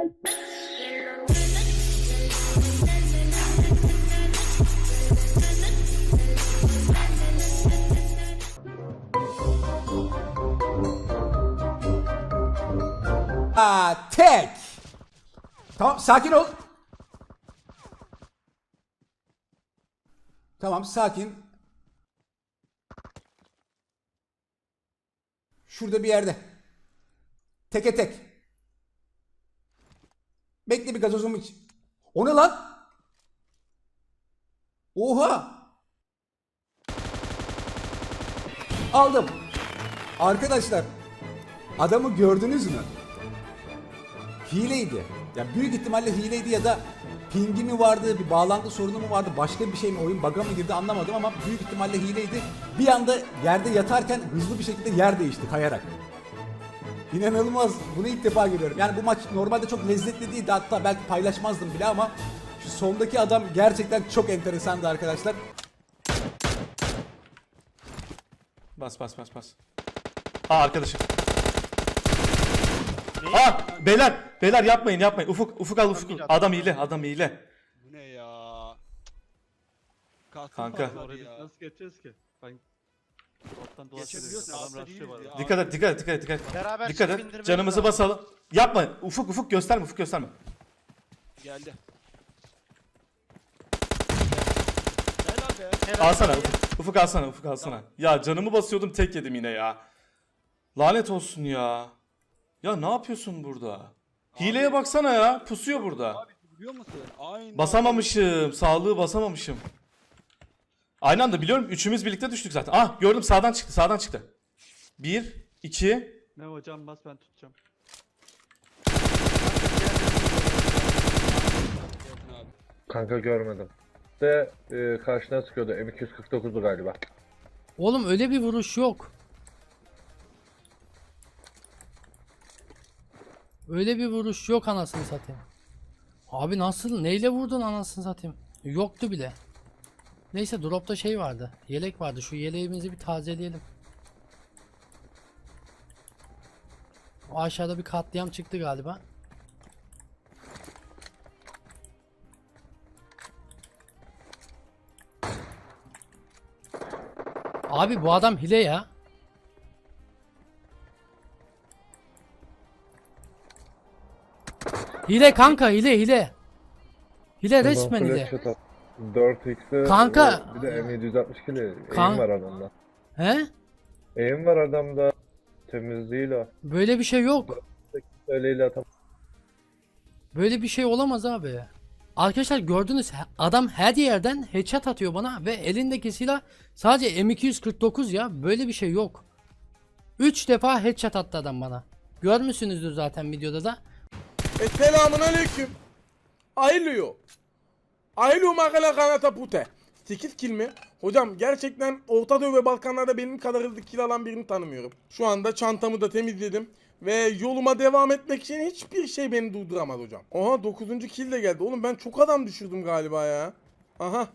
Aa, tek. Tamam sakin ol. Tamam sakin. Şurada bir yerde. Teke tek. Bekle bir gazozumu iç. O ne lan? Oha! Aldım. Arkadaşlar adamı gördünüz mü? Hileydi. Ya büyük ihtimalle hileydi ya da pingi mi vardı, bir bağlantı sorunu mu vardı, başka bir şey mi, oyun bug'a mı girdi anlamadım ama büyük ihtimalle hileydi. Bir anda yerde yatarken hızlı bir şekilde yer değişti kayarak. İnanılmaz. Bunu ilk defa görüyorum. Yani bu maç normalde çok lezzetli değildi. Hatta belki paylaşmazdım bile ama şu sondaki adam gerçekten çok enteresandı arkadaşlar. Bas bas bas bas. Aa arkadaşım. Aa beyler beyler yapmayın yapmayın. Ufuk ufuk al ufuk. Adam hile adam hile. Bu ne ya? Kalkın Kanka. Oraya biz nasıl geçeceğiz ki? Ben Adam var. ya. Dikkat et dikkat et dikkat et dikkat et. Beraber Dikkat çift et. Canımızı lazım. basalım. Yapma. Ufuk ufuk gösterme ufuk gösterme. Geldi. Helal be. Helal Alsana sana. ufuk. Ufuk alsana ufuk alsana. Ya canımı basıyordum tek yedim yine ya. Lanet olsun ya. Ya ne yapıyorsun burada? Hileye baksana ya. Pusuyor burada. Abi biliyor musun? Aynı Basamamışım. Sağlığı basamamışım. Aynı anda biliyorum. Üçümüz birlikte düştük zaten. Ah gördüm sağdan çıktı. Sağdan çıktı. Bir, iki. Ne hocam bas ben tutacağım. Kanka görmedim. De e, karşına sıkıyordu. M249'du galiba. Oğlum öyle bir vuruş yok. Öyle bir vuruş yok anasını satayım. Abi nasıl? Neyle vurdun anasını satayım? Yoktu bile. Neyse dropta şey vardı. Yelek vardı. Şu yeleğimizi bir tazeleyelim. O aşağıda bir katliam çıktı galiba. Abi bu adam hile ya. Hile kanka hile hile. Hile resmen hile. Flash shot at. 4x'i Kanka. bir de M762'li Kan- aim var adamda. He? Aim var adamda. Temiz değil o. Böyle bir şey yok. Öyleyle atam. Böyle bir şey olamaz abi. Arkadaşlar gördünüz he- adam her yerden headshot atıyor bana ve elindeki silah sadece M249 ya. Böyle bir şey yok. 3 defa headshot attı adam bana. Görmüşsünüzdür zaten videoda da. Selamun aleyküm. Ayrılıyor. Ayrılıyor makale kanata pute. 8 kill mi? Hocam gerçekten Orta Doğu ve Balkanlarda benim kadar hızlı kill alan birini tanımıyorum. Şu anda çantamı da temizledim. Ve yoluma devam etmek için hiçbir şey beni durduramaz hocam. Oha 9. kill de geldi. Oğlum ben çok adam düşürdüm galiba ya. Aha.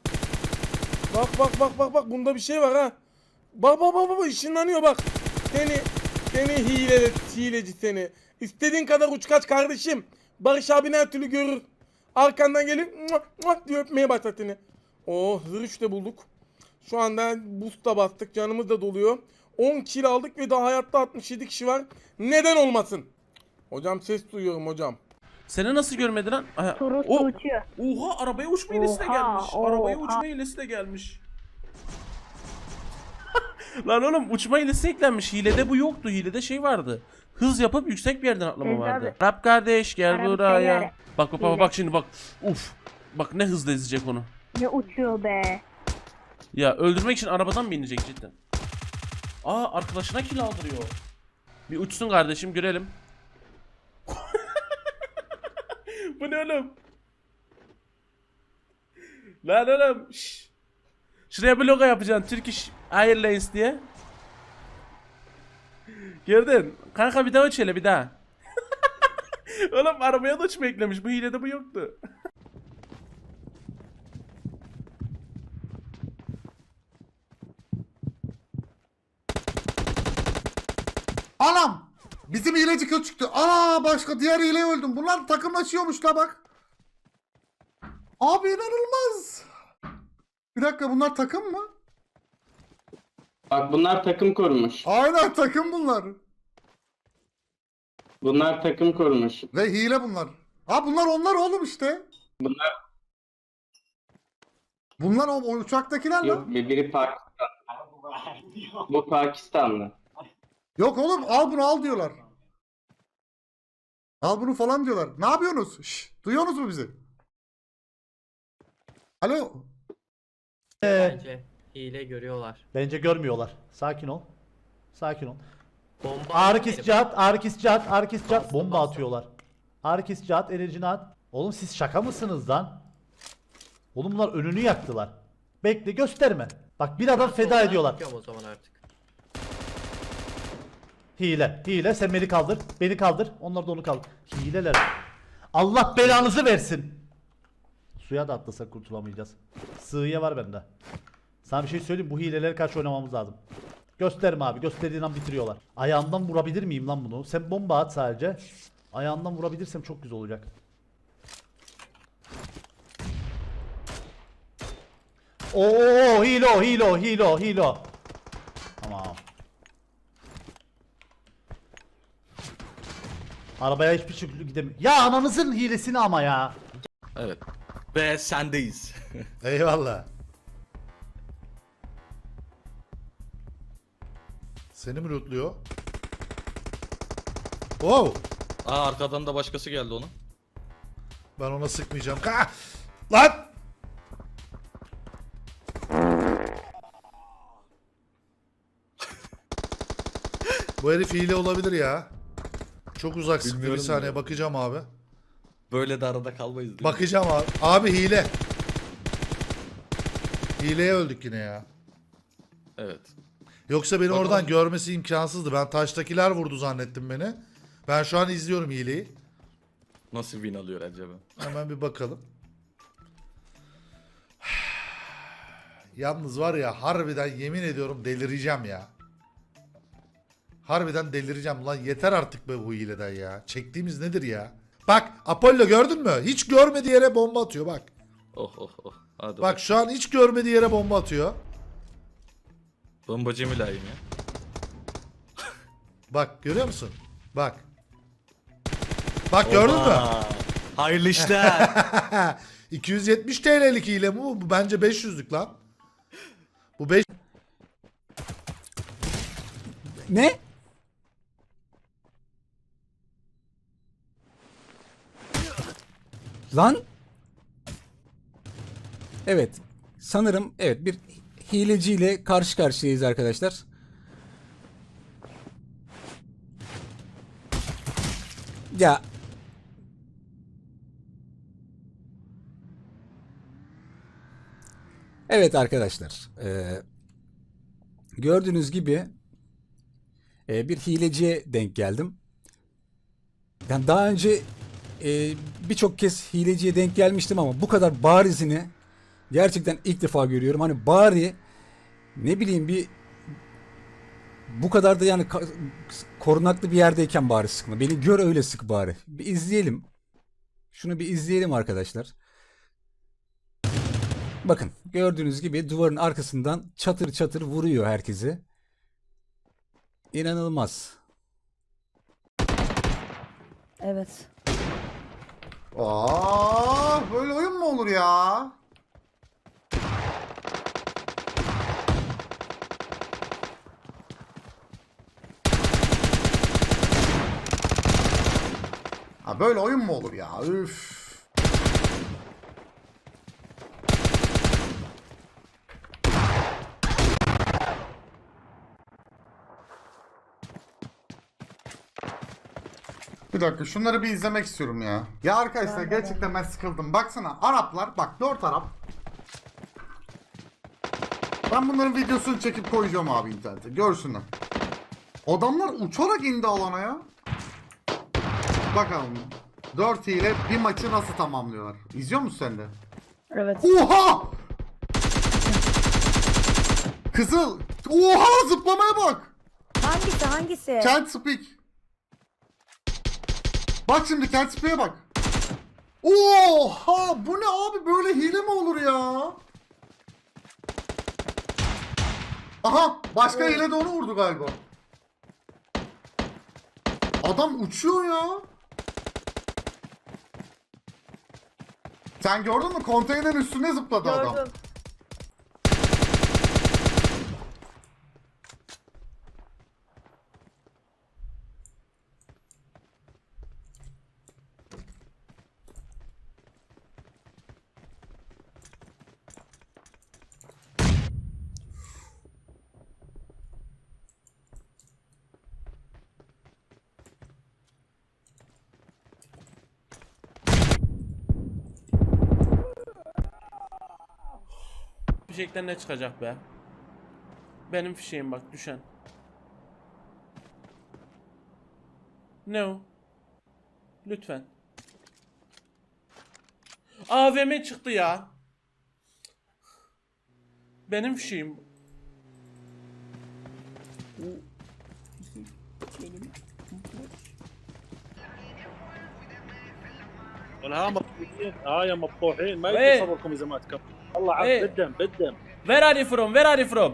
Bak bak bak bak bak bunda bir şey var ha. Bak bak bak bak ışınlanıyor bak. Seni seni hile hileci seni. İstediğin kadar uç kaç kardeşim. Barış abin her türlü görür. Arkandan gelip muah, muah diye öpmeye başlat seni. Oh zırh de bulduk. Şu anda boost da bastık canımız da doluyor. 10 kill aldık ve daha hayatta 67 kişi var. Neden olmasın? Hocam ses duyuyorum hocam. Seni nasıl görmedi lan? Aa, Turist o- uçuyor. Oha arabaya uçma hilesi de Oha, gelmiş. Arabaya oha. uçma hilesi de gelmiş. lan oğlum uçma hilesi eklenmiş. Hilede bu yoktu. Hilede şey vardı. Hız yapıp yüksek bir yerden atlama Teyze vardı. abi. Rap kardeş gel Araba buraya. seyyare. Bak bak bak şimdi bak. Uf. Bak ne hızlı ezecek onu. Ne uçuyor be. Ya öldürmek için arabadan mı inecek cidden? Aa arkadaşına kill aldırıyor. Bir uçsun kardeşim görelim. Bu ne oğlum? Lan oğlum. şş. Şuraya bir logo yapacaksın Turkish Airlines diye. Gördün. Kanka bir daha uç hele bir daha. oğlum arabaya da uçma eklemiş. Bu hilede bu yoktu. Anam! Bizim hileci kötü çıktı. Aa başka diğer hile öldüm. Bunlar takımlaşıyormuş la bak. Abi inanılmaz. Bir dakika bunlar takım mı? Bak bunlar takım kurmuş. Aynen takım bunlar. Bunlar takım kurmuş. Ve hile bunlar. Ha bunlar onlar oğlum işte. Bunlar Bunlar o, o uçaktakiler lan. yok bir- biri Pakistan. Bu Pakistanlı. Yok oğlum al bunu al diyorlar. Al bunu falan diyorlar. Ne yapıyorsunuz? Şş, duyuyorsunuz mu bizi? Alo. Bence hile görüyorlar. Bence görmüyorlar. Sakin ol. Sakin ol. Bomba Ağrı atmayın. kesici at, ağrı kesici at, ağrı kesici at. Bastım, Bomba bastım. atıyorlar. Ağrı kesici at, enerjini at. Oğlum siz şaka mısınız lan? Oğlum bunlar önünü yaktılar. Bekle gösterme. Bak bir adam feda Soldan ediyorlar. bakıyorum o zaman artık. Hile, hile sen beni kaldır. Beni kaldır. Onlar da onu kaldır. Hileler. Allah belanızı versin. Suya da atlasak kurtulamayacağız. Sığıya var bende. Sana bir şey söyleyeyim bu hilelere karşı oynamamız lazım. Gösterme abi. Gösterdiğin an bitiriyorlar. Ayağından vurabilir miyim lan bunu? Sen bomba at sadece. Ayağından vurabilirsem çok güzel olacak. Oo hile o hile o hile o hile o. Tamam. Arabaya hiçbir şekilde gidemiyor. Ya ananızın hilesini ama ya. Evet. Ve sendeyiz. Eyvallah. Seni mi lootluyor? Wow. Aa arkadan da başkası geldi onun. Ben ona sıkmayacağım. Ka Lan! Bu herif hile olabilir ya. Çok uzak sıktı. Bir Bilmiyorum saniye ya. bakacağım abi. Böyle de arada kalmayız. Bakacağım abi. Abi hile. Hileye öldük yine ya. Evet. Yoksa beni Bakalım. oradan görmesi imkansızdı. Ben taştakiler vurdu zannettim beni. Ben şu an izliyorum hileyi. Nasıl win alıyor acaba? Hemen bir bakalım. Yalnız var ya harbiden yemin ediyorum delireceğim ya. Harbiden delireceğim lan yeter artık be bu hileden ya. Çektiğimiz nedir ya? Bak Apollo gördün mü? Hiç görmediği yere bomba atıyor bak. Oh oh oh. Hadi Bak şu an hiç görmediği yere bomba atıyor. Bombacı mülayim ya. Bak görüyor musun? Bak. Bak gördün mü? Hayırlı işler. 270 TL'lik hile bu. Bu bence 500'lük lan. Bu 5 Ne? Lan? Evet. Sanırım evet bir hileciyle karşı karşıyayız arkadaşlar. Ya Evet arkadaşlar. eee, gördüğünüz gibi e, bir hileciye denk geldim. Yani daha önce e, birçok kez hileciye denk gelmiştim ama bu kadar barizini gerçekten ilk defa görüyorum. Hani bari ne bileyim bir bu kadar da yani korunaklı bir yerdeyken bari sıkma. Beni gör öyle sık bari. Bir izleyelim. Şunu bir izleyelim arkadaşlar. Bakın gördüğünüz gibi duvarın arkasından çatır çatır vuruyor herkesi. İnanılmaz. Evet. Aa, böyle oyun mu olur ya? Ha böyle oyun mu olur ya? Üf. Bir dakika şunları bir izlemek istiyorum ya. Ya arkadaşlar gerçekten ben sıkıldım. Baksana Araplar bak dört Arap. Ben bunların videosunu çekip koyacağım abi internete. Görsünler. Adamlar uçarak indi alana ya. Bakalım. 4 ile bir maçı nasıl tamamlıyorlar? İzliyor musun sen de? Evet. Oha! Kızıl. Oha zıplamaya bak. Hangisi hangisi? Can't speak. Bak şimdi Catsplay'e bak. Oha bu ne abi böyle hile mi olur ya? Aha başka hile de onu vurdu galiba. Adam uçuyor ya. Sen gördün mü? Konteynerin üstüne zıpladı adam. Gördüm. Fişekten ne çıkacak be? Benim fişeğim bak düşen. Ne o? Lütfen. AVM çıktı ya. Benim fişeğim. والها مفتوحين اه يا مفتوحين ما إيه. يجي صبركم اذا ما تكفوا والله عاد إيه. بدم بدم Where are you from? Where are you from?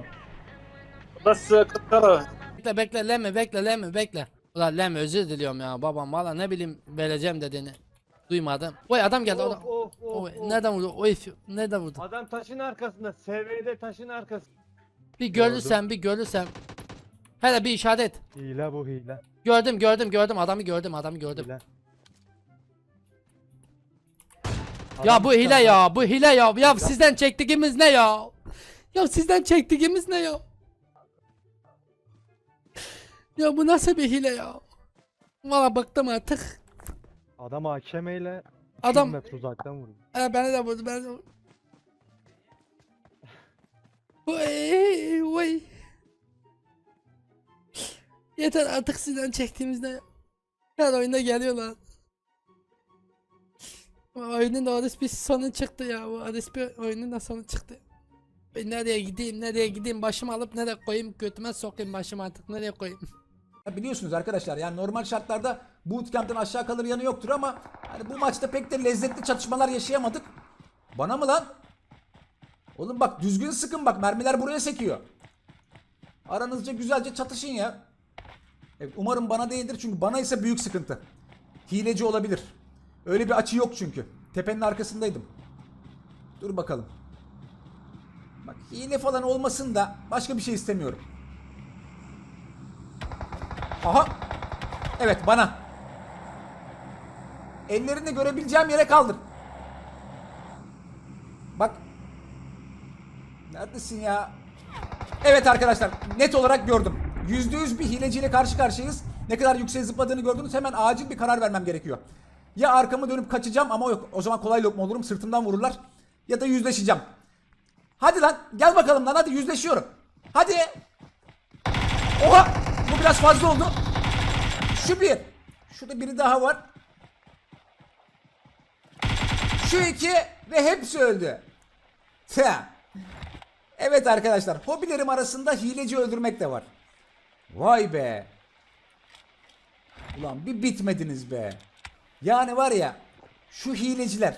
بس كثره Bekle bekle Lemi bekle Lemi bekle. Ulan Lemi özür diliyorum ya babam valla ne bileyim vereceğim dediğini. Duymadım. Oy adam geldi adam. Oy, nereden vurdu? Oy nereden vurdu? Adam taşın arkasında. SV'de taşın arkasında. Bir görürsem bir görürsem. Hele bir işaret. Hile bu hile. Gördüm gördüm gördüm adamı gördüm adamı gördüm. Hile. Ya bu hile ya bu hile ya. Ya sizden çektiğimiz ne ya? Ya sizden çektiğimiz ne ya? Ya bu nasıl bir hile ya? Valla bıktım artık. Adam AKM ile Adam metre uzaktan vurdu. e, beni de vurdu beni de vurdu. Vay vay. Yeter artık sizden çektiğimiz ne ya? Her oyunda geliyorlar. Oyunun da bir sonu çıktı ya. Bu bir oyunun da sonu çıktı. Ben nereye gideyim, nereye gideyim, başımı alıp nereye koyayım, götüme sokayım başımı artık nereye koyayım. Ya biliyorsunuz arkadaşlar yani normal şartlarda bootcamp'ten aşağı kalır yanı yoktur ama hani bu maçta pek de lezzetli çatışmalar yaşayamadık. Bana mı lan? Oğlum bak düzgün sıkın bak mermiler buraya sekiyor. Aranızca güzelce çatışın ya. Evet, umarım bana değildir çünkü bana ise büyük sıkıntı. Hileci olabilir. Öyle bir açı yok çünkü. Tepenin arkasındaydım. Dur bakalım. Bak hile falan olmasın da başka bir şey istemiyorum. Aha. Evet bana. Ellerini görebileceğim yere kaldır. Bak. Neredesin ya? Evet arkadaşlar net olarak gördüm. %100 bir hileciyle karşı karşıyayız. Ne kadar yüksek zıpladığını gördünüz. Hemen acil bir karar vermem gerekiyor. Ya arkamı dönüp kaçacağım ama yok. O zaman kolay lokma olurum. Sırtımdan vururlar. Ya da yüzleşeceğim. Hadi lan gel bakalım lan hadi yüzleşiyorum. Hadi. Oha bu biraz fazla oldu. Şu bir. Şurada biri daha var. Şu iki ve hepsi öldü. Tüh. Evet arkadaşlar hobilerim arasında hileci öldürmek de var. Vay be. Ulan bir bitmediniz be. Yani var ya şu hileciler